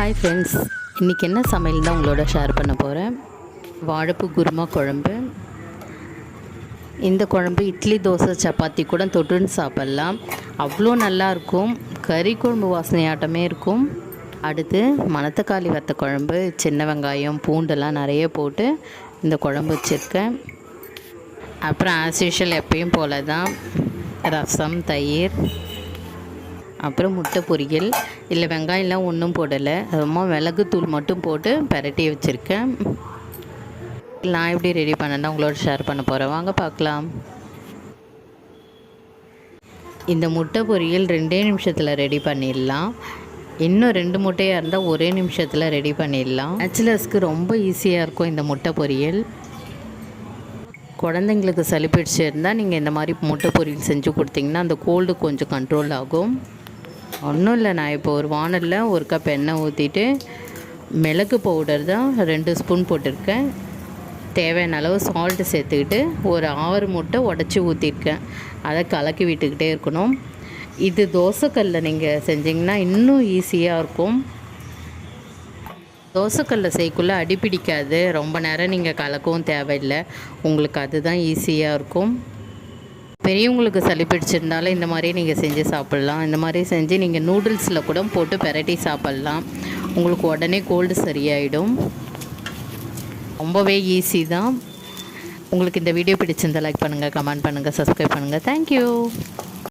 Hi friends இன்றைக்கி என்ன சமையல் தான் உங்களோட ஷேர் பண்ண போகிறேன் வாழைப்பு குருமா குழம்பு. இந்த குழம்பு இட்லி தோசை சப்பாத்தி கூட தொட்டுன்னு சாப்பிட்லாம். அவ்வளோ நல்லாயிருக்கும் கறி குழம்பு வாசனையாட்டமே இருக்கும். அடுத்து மணத்தக்காளி வத்த குழம்பு சின்ன வெங்காயம் பூண்டெல்லாம் நிறைய போட்டு இந்த குழம்பு வச்சுருக்கேன். அப்புறம் ஆஸ் யூஷுவல் எப்பயும் போல தான் ரசம் தயிர் அப்புறம் முட்டை பொரியல். இல்லை வெங்காயம்லாம் ஒன்றும் போடலை. அதுமா மிளகுத்தூள் மட்டும் போட்டு பரட்டி வச்சுருக்கேன். நான் எப்படி ரெடி பண்ணேன்னா உங்களோட ஷேர் பண்ண போகிறேன் வாங்க பார்க்கலாம். இந்த முட்டை பொரியல் ரெண்டே நிமிஷத்தில் ரெடி பண்ணிடலாம். இன்னும் ரெண்டு முட்டையாக இருந்தால் ஒரே நிமிஷத்தில் ரெடி பண்ணிடலாம். நேச்சுலர்ஸ்க்கு ரொம்ப ஈஸியாக இருக்கும் இந்த முட்டை பொரியல். குழந்தைங்களுக்கு சளி பிடிச்சிருந்தால் நீங்கள் இந்த மாதிரி முட்டை பொரியல் செஞ்சு கொடுத்தீங்கன்னா அந்த கோல்டு கொஞ்சம் கண்ட்ரோல் ஆகும். ஒன்றும் இல்லை நான் இப்போ ஒரு வானலில் ஒரு கப் எண்ணெய் ஊற்றிட்டு மிளகு பவுடர் தான் ரெண்டு ஸ்பூன் போட்டிருக்கேன். தேவையான அளவு சால்ட்டு சேர்த்துக்கிட்டு ஒரு ஆறு முட்டை உடச்சி ஊற்றிருக்கேன் அதை கலக்கி விட்டுக்கிட்டே இருக்கணும். இது தோசைக்கல்லில் நீங்கள் செஞ்சிங்கன்னா இன்னும் ஈஸியாக இருக்கும். தோசைக்கல்ல செய்யக்குள்ளே அடி பிடிக்காது. ரொம்ப நேரம் நீங்கள் கலக்கவும் தேவையில்லை. உங்களுக்கு அதுதான் ஈஸியாக இருக்கும். பெரியவங்களுக்கு சளி பிடிச்சிருந்தாலும் இந்த மாதிரி நீங்கள் செஞ்சு சாப்பிட்லாம். இந்த மாதிரி செஞ்சு நீங்கள் நூடுல்ஸில் கூட போட்டு பெரட்டி சாப்பிட்லாம். உங்களுக்கு உடனே கோல்டு சரியாயிடும். ரொம்பவே ஈஸி தான். உங்களுக்கு இந்த வீடியோ பிடிச்சிருந்தால் லைக் பண்ணுங்கள் கமெண்ட் பண்ணுங்கள் சப்ஸ்கிரைப் பண்ணுங்கள் தேங்க்யூ